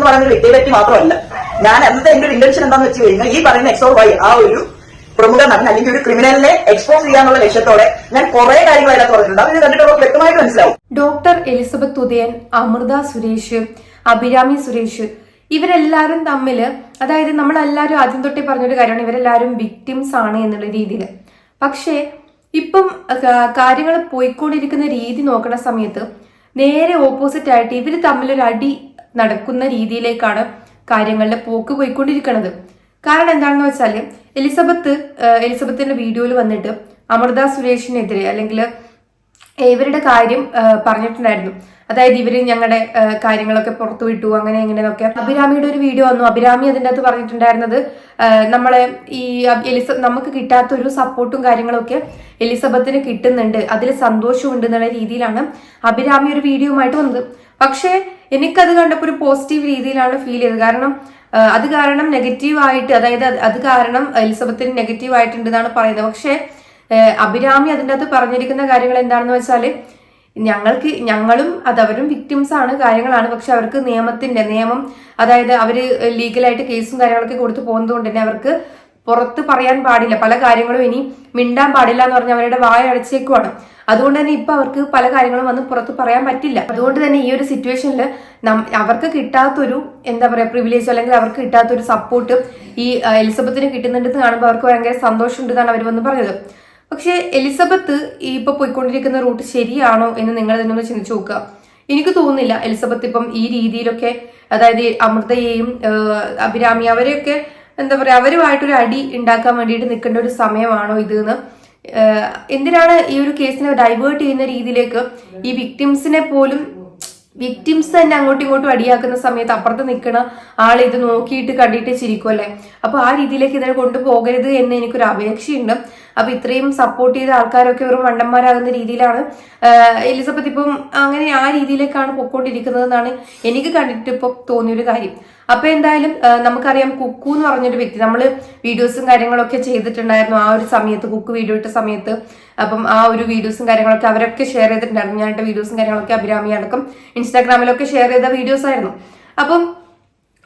എന്ന് പറയുന്ന ഒരു വ്യക്തിയെ പറ്റി മാത്രമല്ല. ഞാൻ അന്നത്തെ എന്റെ ഒരു ഇന്റൻഷൻ എന്താന്ന് വെച്ച് കഴിഞ്ഞാൽ ഈ പറയുന്ന എക്സോ വൈ ആ ഒരു പ്രമുഖ നടൻ അല്ലെങ്കിൽ ഒരു ക്രിമിനലിനെ എക്സ്പോസ് ചെയ്യാന്നുള്ള ലക്ഷ്യത്തോടെ ഞാൻ കുറെ കാര്യങ്ങൾ അതിനകത്ത് പറഞ്ഞിട്ടുണ്ട്. അത് അവർക്ക് വ്യക്തമായിട്ട് മനസ്സിലാവും. ഡോക്ടർ എലിസബത്ത് ഉദയൻ അമൃത സുരേഷ് അഭിരാമി സുരേഷ് ഇവരെല്ലാരും തമ്മിൽ അതായത് നമ്മളെല്ലാവരും ആദ്യം തൊട്ടേ പറഞ്ഞൊരു കാര്യമാണ് ഇവരെല്ലാവരും വിക്ടിംസ് ആണ് എന്നുള്ള രീതിയിൽ പക്ഷേ ഇപ്പം കാര്യങ്ങൾ പോയിക്കൊണ്ടിരിക്കുന്ന രീതി നോക്കുന്ന സമയത്ത് നേരെ ഓപ്പോസിറ്റ് ആയിട്ട് ഇവർ തമ്മിലൊരു അടി നടക്കുന്ന രീതിയിലേക്കാണ് കാര്യങ്ങളുടെ പോക്ക് പോയിക്കൊണ്ടിരിക്കുന്നത് കാരണം എന്താണെന്ന് വെച്ചാൽ എലിസബത്ത് എലിസബത്തിന്റെ വീഡിയോയിൽ വന്നിട്ട് അമൃത സുരേഷിനെതിരെ അല്ലെങ്കിൽ ഇവരുടെ കാര്യം പറഞ്ഞിട്ടുണ്ടായിരുന്നു. അതായത് ഇവർ ഞങ്ങളുടെ കാര്യങ്ങളൊക്കെ പുറത്തു വിട്ടു അങ്ങനെ ഇങ്ങനെയൊക്കെ അഭിരാമിയുടെ ഒരു വീഡിയോ വന്നു. അഭിരാമി അതിന്റെ അകത്ത് പറഞ്ഞിട്ടുണ്ടായിരുന്നത് നമ്മളെ ഈ എലിസ നമുക്ക് കിട്ടാത്ത ഒരു സപ്പോർട്ടും കാര്യങ്ങളൊക്കെ എലിസബത്തിന് കിട്ടുന്നുണ്ട്. അതിൽ സന്തോഷമുണ്ട് എന്നുള്ള രീതിയിലാണ് അഭിരാമി ഒരു വീഡിയോ വന്നത്. പക്ഷേ എനിക്കത് കണ്ടപ്പോൾ ഒരു പോസിറ്റീവ് രീതിയിലാണ് ഫീൽ ചെയ്തത്. കാരണം അത് കാരണം നെഗറ്റീവായിട്ട് അതായത് അത് കാരണം എലിസബത്തിന് നെഗറ്റീവ് ആയിട്ടുണ്ട് എന്നാണ് പറയുന്നത്. പക്ഷേ അഭിരാമി അതിന്റെ അകത്ത് പറഞ്ഞിരിക്കുന്ന കാര്യങ്ങൾ എന്താണെന്ന് വെച്ചാൽ ഞങ്ങൾക്ക് ഞങ്ങളും അതവരും വിക്ടിംസ് ആണ് കാര്യങ്ങളാണ്. പക്ഷെ അവർക്ക് നിയമത്തിന്റെ നിയമം അതായത് അവർ ലീഗലായിട്ട് കേസും കാര്യങ്ങളൊക്കെ കൊടുത്തു പോകുന്നത് കൊണ്ട് തന്നെ അവർക്ക് പുറത്ത് പറയാൻ പാടില്ല. പല കാര്യങ്ങളും ഇനി മിണ്ടാൻ പാടില്ല എന്ന് പറഞ്ഞ് അവരുടെ വായ അടച്ചേക്കുവാണ് അതുകൊണ്ട് തന്നെ ഇപ്പൊ അവർക്ക് പല കാര്യങ്ങളും വന്ന് പുറത്ത് പറയാൻ പറ്റില്ല. അതുകൊണ്ട് തന്നെ ഈ ഒരു സിറ്റുവേഷനിൽ അവർക്ക് കിട്ടാത്തൊരു എന്താ പറയാ പ്രിവിലേജ് അല്ലെങ്കിൽ അവർക്ക് കിട്ടാത്തൊരു സപ്പോർട്ട് ഈ എലിസബത്തിന് കിട്ടുന്നുണ്ടെന്ന് കാണുമ്പോൾ അവർക്ക് ഭയങ്കര സന്തോഷമുണ്ടെന്നാണ് അവർ വന്ന് പറഞ്ഞത്. പക്ഷേ എലിസബത്ത് ഈ ഇപ്പൊ പോയിക്കൊണ്ടിരിക്കുന്ന റൂട്ട് ശരിയാണോ എന്ന് നിങ്ങൾ തന്നെ ചിന്തിച്ചു നോക്കുക. എനിക്ക് തോന്നുന്നില്ല എലിസബത്ത് ഇപ്പം ഈ രീതിയിലൊക്കെ അതായത് അമൃതയെയും അഭിരാമി അവരെയൊക്കെ എന്താ പറയാ അവരുമായിട്ടൊരു അടി ഉണ്ടാക്കാൻ വേണ്ടിയിട്ട് നിൽക്കേണ്ട ഒരു സമയമാണോ ഇത് എന്ന് എന്തിനാണ് ഈ ഒരു കേസിനെ ഡൈവേർട്ട് ചെയ്യുന്ന രീതിയിലേക്ക് ഈ വിക്ടിംസിനെ പോലും വിക്ടിംസ് തന്നെ അങ്ങോട്ടും ഇങ്ങോട്ടും അടിയാക്കുന്ന സമയത്ത് അപ്പുറത്ത് നിൽക്കുന്ന ആൾ ഇത് നോക്കിയിട്ട് കണ്ടിട്ട് ചിരിക്കുമല്ലേ അപ്പൊ ആ രീതിയിലേക്ക് ഇതിനെ കൊണ്ടുപോകരുത് എന്ന് എനിക്കൊരു അപേക്ഷയുണ്ട്. അപ്പൊ ഇത്രയും സപ്പോർട്ട് ചെയ്ത ആൾക്കാരൊക്കെ വെറും വണ്ടന്മാരാകുന്ന രീതിയിലാണ്. എലിസബത്ത് ഇപ്പം അങ്ങനെ ആ രീതിയിലേക്കാണ് പൊക്കോണ്ടിരിക്കുന്നത് എന്നാണ് എനിക്ക് കണ്ടിട്ട് ഇപ്പൊ തോന്നിയൊരു കാര്യം. അപ്പൊ എന്തായാലും നമുക്കറിയാം കുക്കു എന്ന് പറഞ്ഞൊരു വ്യക്തി നമ്മൾ വീഡിയോസും കാര്യങ്ങളൊക്കെ ചെയ്തിട്ടുണ്ടായിരുന്നു ആ ഒരു സമയത്ത് കുക്ക് വീഡിയോ ഇട്ട സമയത്ത്. അപ്പം ആ ഒരു വീഡിയോസും കാര്യങ്ങളൊക്കെ അവരൊക്കെ ഷെയർ ചെയ്തിട്ടുണ്ടായിരുന്നു. ഞാനിട്ട വീഡിയോസും കാര്യങ്ങളൊക്കെ അഭിരാമി അടക്കം ഇൻസ്റ്റാഗ്രാമിലൊക്കെ ഷെയർ ചെയ്ത വീഡിയോസ് ആയിരുന്നു. അപ്പം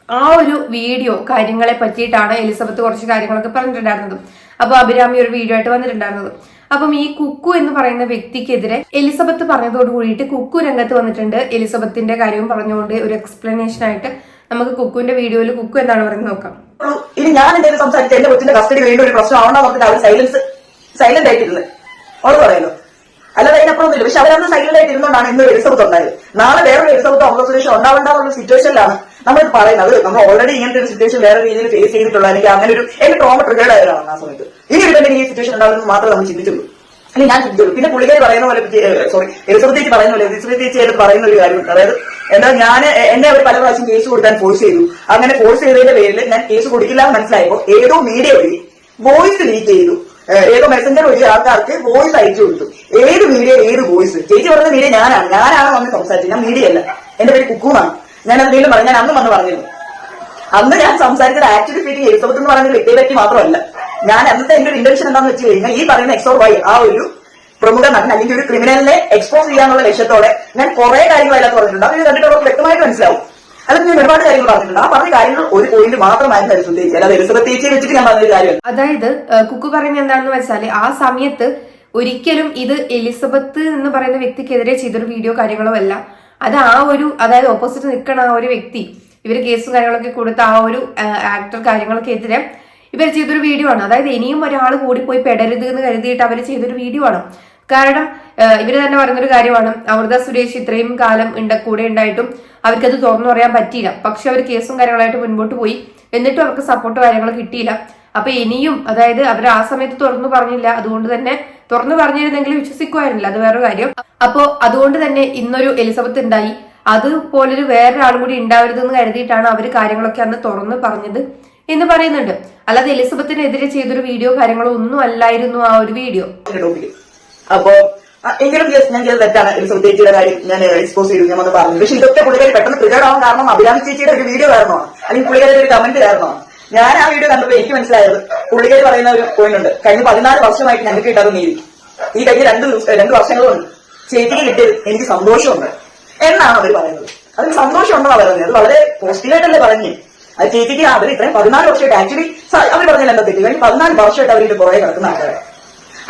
ആ ഒരു വീഡിയോ കാര്യങ്ങളെ പറ്റിയിട്ടാണ് എലിസബത്ത് കുറച്ച് കാര്യങ്ങളൊക്കെ പറഞ്ഞിട്ടുണ്ടായിരുന്നത്. അപ്പൊ അഭിരാമി ഒരു വീഡിയോ ആയിട്ട് വന്നിട്ടുണ്ടായിരുന്നത്. അപ്പം ഈ കുക്കു എന്ന് പറയുന്ന വ്യക്തിക്കെതിരെ എലിസബത്ത് പറഞ്ഞതോട് കൂടിയിട്ട് കുക്കു രംഗത്ത് വന്നിട്ടുണ്ട്. എലിസബത്തിന്റെ കാര്യവും പറഞ്ഞുകൊണ്ട് ഒരു എക്സ്പ്ലനേഷൻ ആയിട്ട് നമുക്ക് കുക്കുവിന്റെ വീഡിയോയിൽ കുക്കു എന്താണ് പറയുന്നത് നോക്കാം. ഇനി ഞാൻ എന്തെങ്കിലും സംസാരിച്ച എന്റെ കൊച്ചിന്റെ കസ്റ്റഡി വീണ്ടും ഒരു പ്രശ്നം ആവണോ പറഞ്ഞിട്ട് അവർ സൈലൻസ് സൈലന്റ് ആയിട്ടിരുന്നത് അവൾ പറയുന്നു. അല്ലാതെ അതിനപ്പുറമൊന്നുമില്ല. പക്ഷെ അവരന്ന് സൈലന്റ് ആയിട്ട് ഇരുന്നോണ്ടാണ് ഇന്ന് എലിസബത്ത് ഉണ്ടായത്. നാളെ വേറൊരു എലിസബത്ത് അമൃത സുരേഷ് ഉണ്ടാവേണ്ട സിറ്റുവേഷനിലാണ് നമ്മൾ പറയുന്നത് നമ്മൾ ഓൾറെഡി ഇങ്ങനത്തെ ഒരു സിറ്റുവേഷൻ വേറെ രീതിയിൽ ഫേസ് ചെയ്തിട്ടുള്ള അല്ലെങ്കിൽ അങ്ങനെ ഒരു എന്റെ ട്രോമ ട്രിഗേഡ് ആയതാണ് ആ സമയത്ത്. ഇനി ഒരു ഈ സിറ്റുവേഷൻ ഉണ്ടാവുമെന്ന് മാത്രമേ നമ്മൾ ചിന്തിച്ചുള്ളൂ. അല്ലെങ്കിൽ ഞാൻ ചിന്തിച്ചുള്ളൂ. പിന്നെ പുള്ളികൾ പറയുന്ന പോലെ സോറി എലിസബത്ത് ചേച്ചി പറയുന്ന പോലെ എലിസബത്ത് ചേച്ചി എടുത്ത് പറയുന്ന ഒരു കാര്യമുണ്ട്. അതായത് എന്താ ഞാൻ എന്നെ അവർ പല പ്രാവശ്യം കേസ് കൊടുക്കാൻ ഫോഴ്സ് ചെയ്തു. അങ്ങനെ ഫോഴ്സ് ചെയ്തതിന്റെ പേരിൽ ഞാൻ കേസ് കൊടുക്കില്ല എന്ന് മനസ്സിലായപ്പോൾ ഏതോ മീഡിയ വഴി വോയിസ് ലീക്ക് ചെയ്തു. ഏതോ മെസ്സഞ്ചർ വഴി ആൾക്കാർക്ക് വോയിസ് അയച്ചു കൊടുത്തു. ഏത് മീഡിയ ഏത് വോയിസ് ചേച്ചി പറഞ്ഞ മീഡിയ ഞാനാണ്. ഞാനാണ് വന്ന് സംസാരിച്ചത്. ഞാൻ മീഡിയ അല്ല. എന്റെ പേര് കുക്കുന്നാണ് ഞാൻ വീണ്ടും പറഞ്ഞു. ഞാൻ അന്ന് വന്ന് പറഞ്ഞിരുന്നു. അന്ന് ഞാൻ സംസാരിച്ചത് ആക്ച്വലി ഫീറ്റിംഗ് എലിസബത്ത് എന്ന് പറയുന്ന വ്യക്തിയെ പറ്റി മാത്രമല്ല. ഞാൻ അന്നത്തെ എന്റെ ഒരു ഇന്റൻഷൻ എന്താണെന്ന് വെച്ച് കഴിഞ്ഞാൽ ഈ പറയുന്ന എക്സോർ വൈ ആ ഒരു പ്രമുഖ നടൻ അല്ലെങ്കിൽ ഒരു ക്രിമിനലിനെ എക്സ്പോസ് ചെയ്യാനുള്ള ലക്ഷ്യത്തോടെ ഞാൻ കുറെ കാര്യങ്ങൾ അതിനകത്ത് പറഞ്ഞിട്ടുണ്ട്. അത് കണ്ടിട്ട് അവർക്ക് വ്യക്തമായിട്ട് മനസ്സിലാവും. അതിൽ ഞാൻ ഒരുപാട് കാര്യങ്ങൾ പറഞ്ഞിട്ടുണ്ട്. ആ പറഞ്ഞ കാര്യങ്ങൾ ഒരു പോയിന്റ് മാത്രമായിരുന്നു എലിസബത്ത് ചേച്ചി അല്ലാതെ എലിസബത്ത് ചേച്ചിയെ വെച്ചിട്ട് ഞാൻ പറഞ്ഞൊരു കാര്യം അതായത് കുക്ക് പറയുന്നത് എന്താണെന്ന് വെച്ചാൽ ആ സമയത്ത് ഒരിക്കലും ഇത് എലിസബത്ത് എന്ന് പറയുന്ന വ്യക്തിക്കെതിരെ ചെയ്തൊരു വീഡിയോ കാര്യങ്ങളോ അല്ല. അത് ആ ഒരു അതായത് ഓപ്പോസിറ്റ് നിൽക്കണ ആ ഒരു വ്യക്തി ഇവർ കേസും കാര്യങ്ങളൊക്കെ കൊടുത്ത ആ ഒരു ആക്ടർ കാര്യങ്ങളൊക്കെ എതിരെ ഇവർ ചെയ്തൊരു വീഡിയോ ആണ്. അതായത് ഇനിയും ഒരാൾ കൂടി പോയി പെടരുത് എന്ന് കരുതിയിട്ട് അവർ ചെയ്തൊരു വീഡിയോ ആണ്. കാരണം ഇവർ തന്നെ പറഞ്ഞൊരു കാര്യമാണ് അമൃത സുരേഷ് ഇത്രയും കാലം ഉണ്ട കൂടെ ഉണ്ടായിട്ടും അവർക്കത് തുറന്നു പറയാൻ പറ്റിയില്ല. പക്ഷെ അവർ കേസും കാര്യങ്ങളായിട്ട് മുൻപോട്ട് പോയി. എന്നിട്ടും അവർക്ക് സപ്പോർട്ട് കാര്യങ്ങൾ കിട്ടിയില്ല. അപ്പൊ ഇനിയും അതായത് അവർ ആ സമയത്ത് തുറന്നു പറഞ്ഞില്ല. അതുകൊണ്ട് തന്നെ തുറന്നു പറഞ്ഞിരുന്നെങ്കിൽ വിശ്വസിക്കുമായിരുന്നില്ല. അത് വേറെ കാര്യം. അപ്പോ അതുകൊണ്ട് തന്നെ ഇന്നൊരു എലിസബത്ത് ഉണ്ടായി. അതുപോലൊരു വേറൊരാളും കൂടി ഉണ്ടാവരുതെന്ന് കരുതിയിട്ടാണ് അവർ കാര്യങ്ങളൊക്കെ അന്ന് തുറന്നു പറഞ്ഞത് എന്ന് പറയുന്നുണ്ട്. അല്ലാതെ എലിസബത്തിനെതിരെ ചെയ്തൊരു വീഡിയോ കാര്യങ്ങളോ ഒന്നും അല്ലായിരുന്നു ആ ഒരു വീഡിയോ. അപ്പോ എങ്കിലും ഞാൻ ചെയ്ത തെറ്റാണ്. എലിസബത്ത് ചേച്ചിയുടെ കാര്യം ഞാൻ എക്സ്പോസ് ചെയ്തു. ഞാൻ പറഞ്ഞു പക്ഷെ ഇതൊക്കെ പുള്ളിക്കാരി പെട്ടെന്ന് ട്രിഗർ ആവാൻ കാരണം അഭിരാമി ചേച്ചിയുടെ ഒരു വീഡിയോ കാരണമാണ് അല്ലെങ്കിൽ പുള്ളിക്കാരി ഒരു കമന്റ് കാരണമാണ് ഞാൻ ആ വീഡിയോ കണ്ടപ്പോൾ എനിക്ക് മനസ്സിലായത് പുള്ളിക്കാരി പറയുന്ന ഒരു പോയിന്റ് ഉണ്ട്. കഴിഞ്ഞ പതിനാല് വർഷമായിട്ട് ഞങ്ങൾക്ക് കിട്ടാതെ നീതി. ഈ കഴിഞ്ഞ രണ്ട് ദിവസം രണ്ട് വർഷങ്ങളുണ്ട്. ചേച്ചിക്ക് കിട്ടിയത് എനിക്ക് സന്തോഷമുണ്ട് എന്നാണ് അവർ പറയുന്നത്. അതിന് സന്തോഷമുണ്ടെന്നാ പറയുന്നത്. അത് വളരെ പോസിറ്റീവായിട്ടല്ലേ പറഞ്ഞു. അത് ചേച്ചിക്ക് അവർ ഇത്രയും പതിനാല് വർഷമായിട്ട് ആക്ച്വലി അവർ പറഞ്ഞാൽ എന്താ തെറ്റി? കഴിഞ്ഞ് പതിനാല് വർഷമായിട്ട് അവരുടെ പുറകെ കിടക്കുന്ന ആൾക്കാരെ.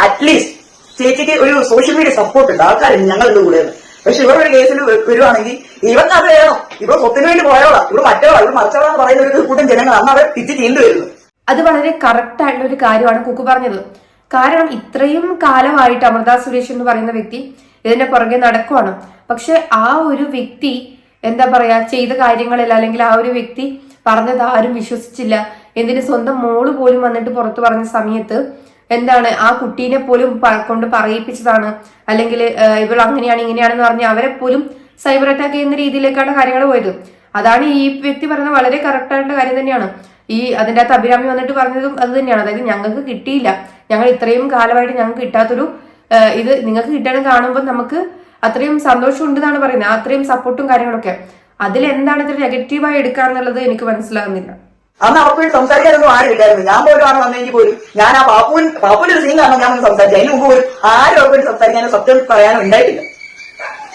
അറ്റ്ലീസ്റ്റ് ചേച്ചിക്ക് ഒരു സോഷ്യൽ മീഡിയ സപ്പോർട്ട് ഉണ്ട്. ആൾക്കാരുണ്ട് ഞങ്ങളുടെ കൂടെയാണ്. പക്ഷെ ഒരു കേസിൽ വരുവാണെങ്കിൽ ഇവർക്ക് അത് വേണം? ഇവർ സ്വത്തിന് വേണ്ടി പോയവളാ. ഇവിടെ മറ്റവളാ. ഇവിടെ മറിച്ചവളാന്ന് പറയുന്ന ഒരു കൂട്ടം ജനങ്ങൾ അന്ന് അവരെ തിരിച്ച് ചെയ്യേണ്ടി വരുന്നു. അത് വളരെ കറക്റ്റ് ആയിട്ടുള്ള ഒരു കാര്യമാണ് കുക്കു പറഞ്ഞത്. കാരണം ഇത്രയും കാലമായിട്ട് അമൃത സുരേഷ് എന്ന് പറയുന്ന വ്യക്തി ഇതിന്റെ പുറകെ നടക്കുവാണ്. പക്ഷെ ആ ഒരു വ്യക്തി എന്താ പറയാ ചെയ്ത കാര്യങ്ങളിൽ അല്ലെങ്കിൽ ആ ഒരു വ്യക്തി പറഞ്ഞത് ആരും വിശ്വസിച്ചില്ല. എന്തിന് സ്വന്തം മോൾ പോലും വന്നിട്ട് പുറത്തു പറഞ്ഞ സമയത്ത് എന്താണ് ആ കുട്ടീനെ പോലും കൊണ്ട് പറയിപ്പിച്ചതാണ്. അല്ലെങ്കിൽ ഇവൾ അങ്ങനെയാണ് ഇങ്ങനെയാണെന്ന് പറഞ്ഞ് അവരെ പോലും സൈബർ അറ്റാക്ക് ചെയ്യുന്ന രീതിയിലേക്കാണ് കാര്യങ്ങൾ പോയത്. അതാണ് ഈ വ്യക്തി പറഞ്ഞ വളരെ കറക്റ്റ് ആയിട്ടുള്ള കാര്യം തന്നെയാണ്. ഈ അതിന്റെ അകത്ത് അഭിരാമി വന്നിട്ട് പറഞ്ഞതും അത് തന്നെയാണ്. അതായത് ഞങ്ങൾക്ക് കിട്ടിയില്ല. ഞങ്ങൾ ഇത്രയും കാലമായിട്ട് ഞങ്ങൾക്ക് കിട്ടാത്തൊരു ഇത് നിങ്ങൾക്ക് കിട്ടണം കാണുമ്പോൾ നമുക്ക് അത്രയും സന്തോഷം ഉണ്ടെന്നാണ് പറയുന്നത്. അത്രയും സപ്പോർട്ടും കാര്യങ്ങളൊക്കെ. അതിൽ എന്താണ് ഇത്ര നെഗറ്റീവായി എടുക്കാന്നുള്ളത് എനിക്ക് മനസ്സിലാകുന്നില്ല. അന്ന് അവർക്ക് വേണ്ടി സംസാരിക്കാനൊന്നും ആരുമില്ലായിരുന്നു ഞാൻ പോലും ആണ് വന്നെങ്കിൽ പോലും ഞാൻ ആ പാപ്പുവിൻ പാപ്പുവിന്റെ ഒരു സീൻ കാരണം ഞാൻ സംസാരിച്ചു. അതിന് മുമ്പ് പോലും ആരും അവർക്ക് വേണ്ടി സംസാരിക്കാനോ സത്യം പറയാനോ ഉണ്ടായിട്ടില്ല.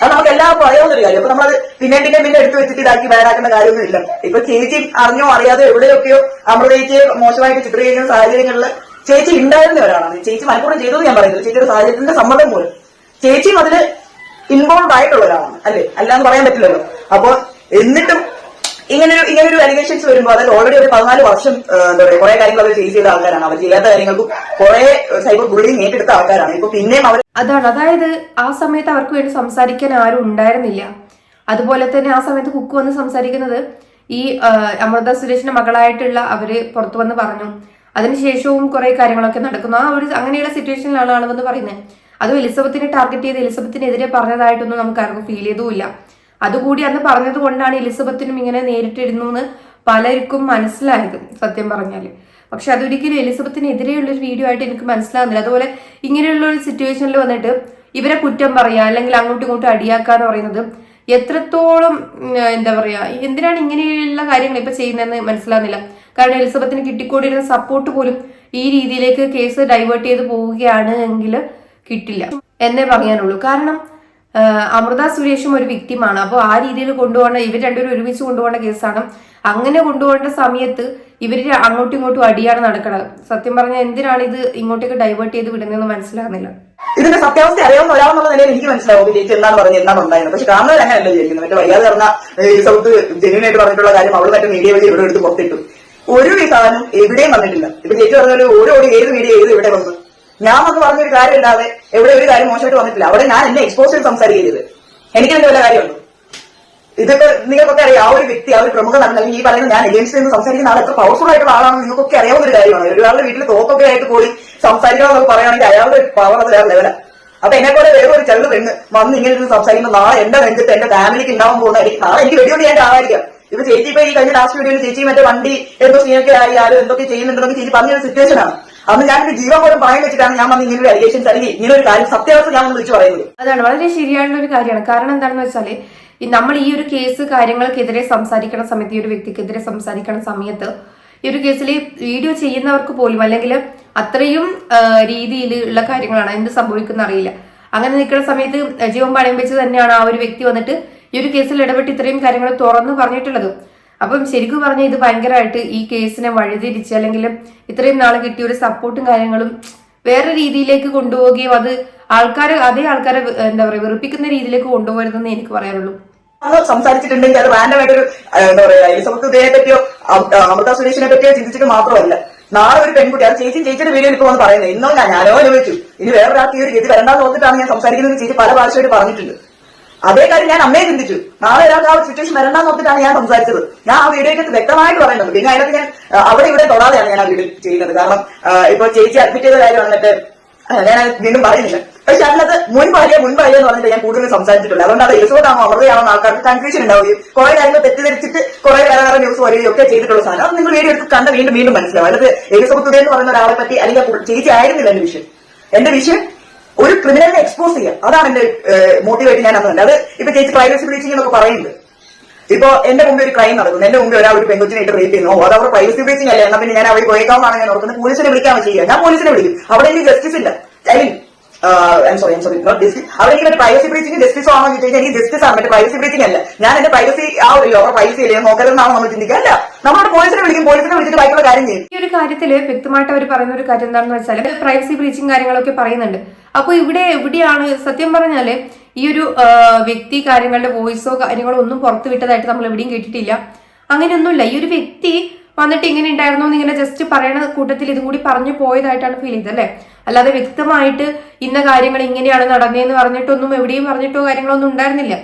അത് നമുക്ക് എല്ലാവർക്കും അറിയാവുന്ന ഒരു കാര്യം. അപ്പൊ നമ്മളത് പിന്നെ പിന്നെ പിന്നെ എടുത്തു വെച്ചിട്ട് ഇതാക്കി വയറാക്കേണ്ട കാര്യമൊന്നുമില്ല. ഇപ്പൊ ചേച്ചി അറിഞ്ഞോ അറിയാതെ എവിടെയൊക്കെയോ അമൃതയ്ക്ക് മോശമായിട്ട് ചിത്രീകരിക്കുന്ന സാഹചര്യങ്ങളിൽ ചേച്ചി ഉണ്ടായിരുന്ന ഒരാളാണ് ചേച്ചി മലപ്പുറം ചെയ്തത് ഞാൻ പറയുന്നത് ചേച്ചിയുടെ സാഹചര്യത്തിന്റെ സമ്മതം പോലും. ചേച്ചിയും അതിൽ ഇൻവോൾവ് ആയിട്ടുള്ള ഒരാളാണ് അല്ലേ? അല്ലാന്ന് പറയാൻ പറ്റില്ലല്ലോ. അപ്പൊ എന്നിട്ടും ഇങ്ങനെ ഇങ്ങനെ ഒരു അലിഗേഷൻസ് വരുമ്പോൾ അതായത് ഓൾറെഡി ഒരു പതിനാല് വർഷം എന്താ പറയുക കുറെ കാര്യങ്ങൾ അവർ ഫേസ് ചെയ്ത ആൾക്കാരാണ്. അവർ ചെയ്യാത്ത കാര്യങ്ങൾക്കും കുറെ സൈബർ ബുള്ളിങ് ഏറ്റെടുത്ത ആൾക്കാരാണ്. ഇപ്പൊ പിന്നെയും അവർ അതാണ്. അതായത് ആ സമയത്ത് അവർക്ക് വേണ്ടി സംസാരിക്കാൻ ആരും ഉണ്ടായിരുന്നില്ല. അതുപോലെ തന്നെ ആ സമയത്ത് കുക്ക് വന്ന് സംസാരിക്കുന്നത് ഈ അമൃത സുരേഷിന്റെ മകളായിട്ടുള്ള അവർ പുറത്തു വന്ന് പറഞ്ഞു. അതിനുശേഷവും കുറെ കാര്യങ്ങളൊക്കെ നടക്കുന്നു. ആ ഒരു അങ്ങനെയുള്ള സിറ്റുവേഷനിലാണ് ആണെന്ന് പറയുന്നത്. അതും എലിസബത്തിനെ ടാർഗറ്റ് ചെയ്ത് എലിസബത്തിനെതിരെ പറഞ്ഞതായിട്ടൊന്നും നമുക്ക് ആർക്കും ഫീൽ ചെയ്തുമില്ല. അതുകൂടി അന്ന് പറഞ്ഞത് കൊണ്ടാണ് എലിസബത്തിനും ഇങ്ങനെ നേരിട്ടിരുന്നു എന്ന് പലർക്കും മനസ്സിലായത് സത്യം പറഞ്ഞാൽ. പക്ഷെ അതൊരിക്കലും എലിസബത്തിനെതിരെയുള്ള ഒരു വീഡിയോ ആയിട്ട് എനിക്ക് മനസ്സിലാകുന്നില്ല അതുപോലെ ഇങ്ങനെയുള്ള ഒരു സിറ്റുവേഷനിൽ വന്നിട്ട് ഇവരെ കുറ്റം പറയുക അല്ലെങ്കിൽ അങ്ങോട്ടും ഇങ്ങോട്ടും അടിയാക്കുക എന്ന് പറയുന്നത് എത്രത്തോളം എന്താ പറയാ എന്തിനാണ് ഇങ്ങനെയുള്ള കാര്യങ്ങൾ ഇപ്പൊ ചെയ്യുന്നതെന്ന് മനസ്സിലാകുന്നില്ല കാരണം എലിസബത്തിന് കിട്ടിക്കൊണ്ടിരുന്ന സപ്പോർട്ട് പോലും ഈ രീതിയിലേക്ക് കേസ് ഡൈവേർട്ട് ചെയ്ത് പോവുകയാണ് എങ്കിൽ കിട്ടില്ല. എന്നേ പറയാനുള്ളൂ. കാരണം അമൃത സുരേഷും ഒരു വിക്ടിമാണ് അപ്പോൾ ആ രീതിയിൽ കൊണ്ടുപോകേണ്ട ഇവർ രണ്ടുപേരും ഒരുമിച്ച് കൊണ്ടുപോകേണ്ട കേസാണ്. അങ്ങനെ കൊണ്ടുപോകേണ്ട സമയത്ത് ഇവർ അങ്ങോട്ടും ഇങ്ങോട്ടും അടിയാണ് നടക്കുന്നത് സത്യം പറഞ്ഞാൽ എന്തിനാണ് ഇത് ഇങ്ങോട്ടേക്ക് ഡൈവേർട്ട് ചെയ്ത് വിടുന്നതെന്ന് മനസ്സിലാകുന്നില്ല ഇതിന്റെ സത്യാവസ്ഥ അറിയാവുന്ന ഒരാളെന്നുള്ള നിലയിൽ എനിക്ക് മനസ്സിലാവും ചേച്ചി എന്താണ് പറഞ്ഞത്? എന്താണ് ഉണ്ടായിരുന്നത്? പക്ഷെ കാണുന്നവർ അങ്ങനെയല്ല വിചാരിക്കുന്നത്. മറ്റേ വയ്യാതെ പറഞ്ഞ സൗത്ത് ജെന്യൂനായിട്ട് പറഞ്ഞിട്ടുള്ള കാര്യം അവൾ മറ്റേ മീഡിയ വഴി ഇവിടെ എടുത്ത് പുറത്തിട്ടു. ഒരു സാധനം എവിടെയും വന്നിട്ടില്ല. ഇപ്പൊ ചേച്ചി പറഞ്ഞാൽ ഓരോ ഏത് മീഡിയ ഏത് ഇവിടെ വന്നു? ഞാൻ വന്ന് പറഞ്ഞൊരു കാര്യമില്ലാതെ എവിടെ ഒരു കാര്യം മോശമായിട്ട് വന്നിട്ടില്ല. അവിടെ ഞാൻ എന്നെ എക്സ്പോസ് ചെയ്ത് സംസാരിക്കരുത്. എനിക്ക് എന്റെ വല്ല കാര്യമുള്ളൂ ഇതൊക്കെ നിങ്ങൾക്കൊക്കെ അറിയാം ആ ഒരു വ്യക്തി ആ ഒരു പ്രമുഖ നടൻ അല്ലെങ്കിൽ ഈ പറയുന്ന ഞാൻ എഗൻസ്റ്റ് എന്ന് സംസാരിക്കുന്ന ആൾ എത്ര പവർഫുൾ ആയിട്ടുള്ള ആളാണെന്ന് നിങ്ങൾക്കൊക്കെ അറിയാവുന്ന ഒരു കാര്യമാണ്. ഒരാളുടെ വീട്ടിൽ തോക്കൊക്കെ ആയിട്ട് പോയി സംസാരിക്കണമെന്ന് പറയുകയാണെങ്കിൽ അയാളുടെ പവർ അത് വേറെ ലെവലാണ് അപ്പൊ എന്നെ പോലെ വേറെ ഒരു ചെള്ളു പെണ്ണ് വന്ന് ഇങ്ങനെ ഇരുന്ന് സംസാരിക്കുമ്പോൾ നാളെ എന്റെ രംഗത്ത് എന്റെ ഫാമിലിക്ക് ഉണ്ടാവാൻ പോകുന്ന എനിക്ക് നാളെ എനിക്ക് വെടിയോട് ഞാൻ ആളായിരിക്കാം ഇപ്പൊ ചേച്ചി ഇപ്പൊ ഈ കഴിഞ്ഞ ലാസ്റ്റ് വീഡിയോയിൽ ചേച്ചി മറ്റേ വണ്ടി എന്തോ സീനൊക്കെ ആയി ആരും എന്തൊക്കെ ചെയ്യുന്നുണ്ടെന്നൊക്കെ ചേച്ചി പറഞ്ഞൊരു സിറ്റുവേഷൻ ആണ്. അന്ന് ഞാൻ എന്റെ ജീവൻ പോലും പറയാൻ വെച്ചിട്ടാണ് ഞാൻ വന്ന് ഇങ്ങനെ ഒരു അലിഗേഷൻസ് അല്ലെങ്കിൽ ഇങ്ങനെ ഒരു കാര്യം സത്യാവസ്ഥ ഞാൻ വിളിച്ചു പറയുന്നത്. അതാണ്. വളരെ ശരിയായിട്ടുള്ള ഒരു കാര്യമാണ്. കാരണം എന്താണെന്ന് വെച്ചാൽ നമ്മൾ ഈ ഒരു കേസ് കാര്യങ്ങൾക്കെതിരെ സംസാരിക്കണ സമയത്ത് ഈ ഒരു വ്യക്തിക്കെതിരെ സംസാരിക്കണ സമയത്ത് ഈ ഒരു കേസിൽ വീഡിയോ ചെയ്യുന്നവർക്ക് പോലും അല്ലെങ്കിൽ അത്രയും രീതിയിൽ രീതിയിലുള്ള കാര്യങ്ങളാണ് എന്ത് സംഭവിക്കുന്ന അറിയില്ല. അങ്ങനെ നിൽക്കുന്ന സമയത്ത് ജീവൻ പണയം വെച്ച് തന്നെയാണ് ആ ഒരു വ്യക്തി വന്നിട്ട് ഈ ഒരു കേസിൽ ഇടപെട്ട് ഇത്രയും കാര്യങ്ങൾ തുറന്നു പറഞ്ഞിട്ടുള്ളത്. അപ്പം ശരിക്കും പറഞ്ഞാൽ ഇത് ഭയങ്കരമായിട്ട് ഈ കേസിനെ വഴിതിരിച്ച് അല്ലെങ്കിൽ ഇത്രയും നാൾ കിട്ടിയ ഒരു സപ്പോർട്ടും കാര്യങ്ങളും വേറെ രീതിയിലേക്ക് കൊണ്ടുപോവുകയും അത് ആൾക്കാരെ അതേ ആൾക്കാരെ എന്താ പറയുക വെറുപ്പിക്കുന്ന രീതിയിലേക്ക് കൊണ്ടുപോകരുതെന്ന് എനിക്ക് പറയാനുള്ളൂ. സംസാരിച്ചിട്ടുണ്ടെങ്കിൽ അത് റാൻഡമായിട്ടൊരു എന്താ പറയാ എലിസബത്ത് ഇതേ പറ്റിയോ അമൃത സുരേഷിനെ പറ്റിയോ ചിന്തിച്ചിട്ട് മാത്രമല്ല. നാളെ ഒരു പെൺകുട്ടി അത് ചേച്ചി ചേച്ചിയുടെ വീഡിയോയിൽ ഇപ്പോൾ വന്ന് പറയുന്നത് ഇന്നോ ഞാൻ ഞാനോ അനുഭവിച്ചു ഇനി വേറൊരാൾക്ക് ഈ ഒരു ഗതി വരണ്ടാന്ന് ഓർത്തിട്ടാണ് ഞാൻ സംസാരിക്കുന്നത് ചേച്ചി പല ഭാഷയോട് പറഞ്ഞിട്ടുണ്ട്. അതേ കാര്യം ഞാൻ അമ്മയെ ചിന്തിച്ചു. നാളെ ഒരാൾക്ക് ആ സിറ്റുവേഷൻ വരണ്ടെന്ന് ഓർത്തിട്ടാണ് ഞാൻ സംസാരിച്ചത്. ഞാൻ ആ വീഡിയോയ്ക്ക് വ്യക്തമായിട്ട് പറയുന്നത്. പിന്നെ അതിനകത്ത് ഞാൻ അവിടെ ഇവിടെ തൊടാതെയാണ് ഞാൻ ആ വീഡിയോ ചെയ്യുന്നത്. കാരണം ഇപ്പൊ ചേച്ചി അഡ്മിറ്റ് ചെയ്ത കാര്യം വന്നിട്ട് ഞാൻ വീണ്ടും പറയുന്നില്ല. പക്ഷെ അതിനകത്ത് മുൻ ഭാര്യ മുൻ ഭാര്യ എന്ന് പറഞ്ഞിട്ട് ഞാൻ കൂടുതൽ സംസാരിച്ചിട്ടില്ല. അതുകൊണ്ട് അത് എലിസബത്താണോ അമൃതയാണോ ആൾക്കാർക്ക് കൺഫ്യൂഷൻ ഉണ്ടാവുകയും കുറെ കാര്യങ്ങൾ തെറ്റിദ്ധരിച്ചിട്ട് കുറെ വേറെ വേറെ ന്യൂസ് വരികയും ഒക്കെ ചെയ്തിട്ടുള്ള സാധനം. അത് നിങ്ങൾ വീഡിയോ എടുത്ത് കണ്ട് വീണ്ടും വീണ്ടും മനസ്സിലാവും. അതിനകത്ത് എലിസബത്ത് എന്ന് പറയുന്ന ഒരാളെ പറ്റി അല്ലെങ്കിൽ ചേച്ചി ആയിരുന്നില്ല എന്റെ വിഷയം. എന്റെ വിഷയം ഒരു ക്രിമിനലിനെ എക്സ്പോസ് ചെയ്യുക അതാണ് എന്റെ മോട്ടിവേറ്റ് ഞാൻ അന്ന് അത് ഇപ്പൊ ചേച്ചി പ്രൈവസി ബ്രീച്ചിങ് എന്നൊക്കെ പറയുന്നത് ഇപ്പൊ എന്റെ മുമ്പ് ഒരു ക്രൈം നടക്കുന്നു. എന്റെ മുമ്പ് ഒരാൾ ഒരു പെൺകുച്ചിനെ ഇട്ട് റേപ്പ് ചെയ്യുന്നു. അത് അവർ പ്രൈവസി ബ്രീച്ചിങ് അല്ലേ? എന്നാ പിന്നെ ഞാൻ അവർ പോയേക്കാവുന്നതാണ് ഞാൻ ഓർക്കുന്നത്. പോലീസിനെ വിളിക്കാൻ ചെയ്യുക? ഞാൻ പോലീസിനെ വിളിക്കും. അവിടെ എനിക്ക് ജസ്റ്റിസ് ഇല്ല. I mean sorry sorry privacy breaching justice ആണോ എന്ന് ചോദിച്ചാൽ എനിക്ക് ജസ്റ്റിസ് ആണ്. മറ്റേ പ്രൈവസി ബ്രീച്ചിങ് അല്ല. ഞാൻ എന്റെ പ്രൈവസി ആ ഒരു ലോക പ്രൈവസി ഇല്ലേ? നോക്കരുതെന്നാണോ നമ്മൾ ചിന്തിക്കുക. അല്ല നമ്മളോട് പോലീസിനെ വിളിക്കും. പോലീസിനെ വിളിച്ചിട്ട് ബാക്കിയുള്ള കാര്യം ചെയ്യും. ഈ ഒരു കാര്യത്തിൽ വ്യക്തമായിട്ട് അവർ പറയുന്ന ഒരു കാര്യം എന്താണെന്ന് വെച്ചാൽ പ്രൈവസി ബ്രീച്ചിങ് കാര്യങ്ങളൊക്കെ പറയുന്നുണ്ട്. അപ്പോൾ ഇവിടെ എവിടെയാണ് സത്യം പറഞ്ഞാൽ ഈ ഒരു വ്യക്തി കാര്യങ്ങളുടെ വോയിസോ കാര്യങ്ങളോ ഒന്നും പുറത്തു വിട്ടതായിട്ട് നമ്മൾ എവിടെയും കേട്ടിട്ടില്ല. അങ്ങനെയൊന്നുമില്ല. ഈ ഒരു വ്യക്തി വന്നിട്ട് ഇങ്ങനെ ഉണ്ടായിരുന്നു എന്ന് ഇങ്ങനെ ജസ്റ്റ് പറയണ കൂട്ടത്തിൽ ഇതും കൂടി പറഞ്ഞു പോയതായിട്ടാണ് ഫീൽ ചെയ്തത് അല്ലേ? അല്ലാതെ വ്യക്തമായിട്ട് ഇന്ന കാര്യങ്ങൾ ഇങ്ങനെയാണ് നടന്നതെന്ന് പറഞ്ഞിട്ടൊന്നും എവിടെയും പറഞ്ഞിട്ടോ കാര്യങ്ങളൊന്നും ഉണ്ടായിരുന്നില്ല.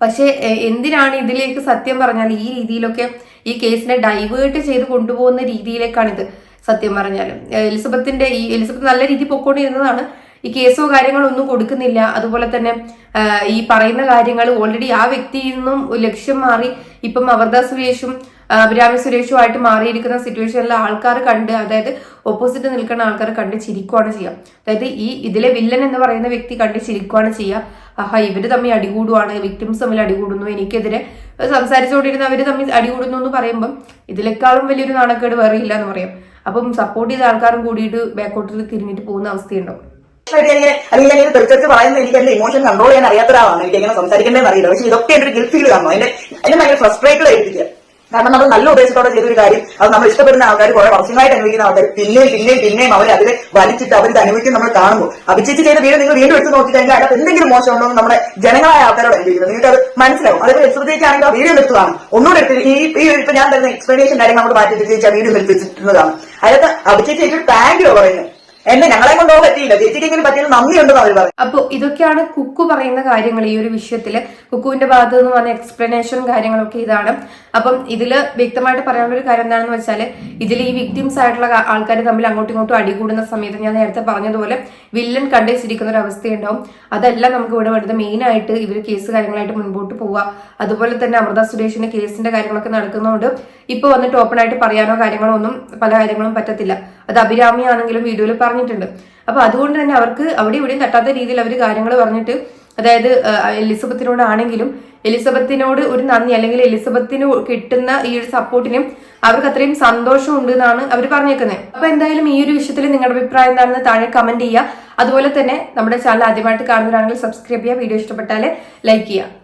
പക്ഷേ എന്തിനാണ് ഇതിലേക്ക് സത്യം പറഞ്ഞാൽ ഈ രീതിയിലൊക്കെ ഈ കേസിനെ ഡൈവേർട്ട് ചെയ്ത് കൊണ്ടുപോകുന്ന രീതിയിലേക്കാണിത് സത്യം പറഞ്ഞാൽ എലിസബത്തിന്റെ ഈ എലിസബത്ത് നല്ല രീതി പൊക്കോണ്ടിരുന്നതാണ്. ഈ കേസോ കാര്യങ്ങളോ ഒന്നും കൊടുക്കുന്നില്ല. അതുപോലെ തന്നെ ഈ പറയുന്ന കാര്യങ്ങൾ ഓൾറെഡി ആ വ്യക്തിയിൽ നിന്നും ലക്ഷ്യം മാറി ഇപ്പം അമൃത സുരേഷും അഭിരാമി സുരേഷുമായിട്ട് മാറിയിരിക്കുന്ന സിറ്റുവേഷനിൽ ആൾക്കാർ കണ്ട് അതായത് ഓപ്പോസിറ്റ് നിൽക്കുന്ന ആൾക്കാർ കണ്ട് ചിരിക്കുകയാണ് ചെയ്യുക. അതായത് ഈ ഇതിലെ വില്ലൻ എന്ന് പറയുന്ന വ്യക്തി കണ്ട് ചിരിക്കുകയാണ് ചെയ്യുക. ആഹാ ഇവർ തമ്മിൽ അടികൂടുവാണ്. വിക്ടിംസ് തമ്മിൽ അടികൂടുന്നു. എനിക്കെതിരെ സംസാരിച്ചുകൊണ്ടിരുന്ന അവർ തമ്മിൽ അടികൂടുന്നു എന്ന് പറയുമ്പം ഇതിലേക്കാളും വലിയൊരു നാണക്കേട് വേറെ ഇല്ല എന്ന് പറയാം. അപ്പം സപ്പോർട്ട് ചെയ്ത ആൾക്കാരും കൂടിയിട്ട് ബാക്കോട്ടിൽ തിരിഞ്ഞിട്ട് പോകുന്ന എനിക്ക് അല്ലെങ്കിൽ പറയുന്നത് എനിക്ക് എന്റെ ഇമോഷൻ കൺട്രോൾ ചെയ്യാൻ അറിയാത്ത ഒരാളാണ് എനിക്ക് എങ്ങനെ സംസാരിക്കേണ്ടതെന്ന് അറിയില്ല. പക്ഷെ ഇതൊക്കെ എന്റെ ഒരു ഗിൽറ്റ് ഫീൽ കാണുന്നു എന്റെ എന്നെ ഭയങ്കര ഫ്രസ്ട്രേറ്റഡ് ആയിരിക്കുക കാരണം നമ്മൾ നല്ല ഉദ്ദേശത്തോടെ ചെയ്തൊരു കാര്യം അത് നമ്മൾ ഇഷ്ടപ്പെടുന്ന ആൾക്കാർ കുറെ വർഷങ്ങളായിട്ട് അനുഭവിക്കുന്ന ആൾക്കാർ പിന്നെയും പിന്നെയും പിന്നെയും അവർ അതിൽ വലിച്ചിട്ട് അവർ അനുഭവിക്കും നമ്മൾ കാണുമ്പോൾ. അഭിജിച്ച് ചെയ്ത വീട് നിങ്ങൾ വീണ്ടും എടുത്ത് നോക്കി കഴിഞ്ഞാൽ അതിനകത്ത് എന്തെങ്കിലും മോശം ഉണ്ടോ എന്ന് നമ്മുടെ ജനങ്ങളായ ആൾക്കാരോട് അനുഭവിക്കുന്നത് നിങ്ങൾക്ക് അത് മനസ്സിലാവും. അതേപോലെ എക്സ്പ്രസ് ആണെങ്കിൽ ആ വീഡിയോ എടുത്തതാണ് ഒന്നുകൂടെ എടുത്ത് ഈ ഇപ്പൊ ഞാൻ തരുന്ന എക്സ്പ്ലനേഷൻ കാര്യങ്ങൾ നമ്മൾ മാറ്റി ചേച്ചി ആ വീഡിയോ എടുത്തിട്ടുള്ളതാണ് അതിനകത്ത് അഭിജിച്ച് ചേച്ചി താങ്ക് യു പറയുന്നത് എന്നെ ഞങ്ങളെ കൊണ്ടോ പറ്റിയില്ല. ചേച്ചിക്ക് പറ്റിയില്ല പറ്റിയത് നന്ദിയുണ്ടെന്ന് അവർ പറയും അപ്പോൾ ഇതൊക്കെയാണ് കുക്കു പറയുന്ന കാര്യങ്ങൾ ഈ ഒരു വിഷയത്തിൽ. കുക്കുവിന്റെ ഭാഗത്ത് നിന്ന് വന്ന എക്സ്പ്ലനേഷൻ കാര്യങ്ങളൊക്കെ ഇതാണ്. അപ്പം ഇതിൽ വ്യക്തമായിട്ട് പറയാനുള്ള ഒരു കാര്യം എന്താണെന്ന് വെച്ചാൽ ഇതിൽ ഈ വിക്ടിംസ് ആയിട്ടുള്ള ആൾക്കാർ തമ്മിൽ അങ്ങോട്ടും ഇങ്ങോട്ടും അടികൂടുന്ന സമയത്ത് ഞാൻ നേരത്തെ പറഞ്ഞതുപോലെ വില്ലൻ കണ്ടേച്ചിരിക്കുന്ന ഒരു അവസ്ഥയുണ്ടാവും. അതല്ല നമുക്ക് ഇവിടെ വരുന്നത് മെയിൻ ആയിട്ട് ഇവർ കേസ് കാര്യങ്ങളായിട്ട് മുൻപോട്ട് പോവുക. അതുപോലെ തന്നെ അമൃത സുരേഷിന്റെ കേസിന്റെ കാര്യങ്ങളൊക്കെ നടക്കുന്നതുകൊണ്ട് ഇപ്പൊ വന്നിട്ട് ഓപ്പൺ ആയിട്ട് പറയാനോ കാര്യങ്ങളോ ഒന്നും പല കാര്യങ്ങളും പറ്റത്തില്ല. അത് അഭിരാമി ആണെങ്കിലും വീഡിയോയിൽ പറഞ്ഞിട്ടുണ്ട്. അപ്പൊ അതുകൊണ്ട് തന്നെ അവർക്ക് അവിടെ ഇവിടെയും തട്ടാത്ത രീതിയിൽ അവർ കാര്യങ്ങൾ പറഞ്ഞിട്ട് അതായത് എലിസബത്തിനോടാണെങ്കിലും എലിസബത്തിനോട് ഒരു നന്ദി അല്ലെങ്കിൽ എലിസബത്തിന് കിട്ടുന്ന ഈ ഒരു സപ്പോർട്ടിനും അവർക്ക് അത്രയും സന്തോഷം ഉണ്ട് എന്നാണ് അവർ പറഞ്ഞേക്കുന്നത് അപ്പൊ എന്തായാലും ഈ ഒരു വിഷയത്തിൽ നിങ്ങളുടെ അഭിപ്രായം എന്താണെന്ന് താഴെ കമന്റ് ചെയ്യുക. അതുപോലെ തന്നെ നമ്മുടെ ചാനൽ ആദ്യമായിട്ട് കാണുന്നവരാണെങ്കിൽ സബ്സ്ക്രൈബ് ചെയ്യുക. വീഡിയോ ഇഷ്ടപ്പെട്ടാൽ ലൈക്ക് ചെയ്യുക.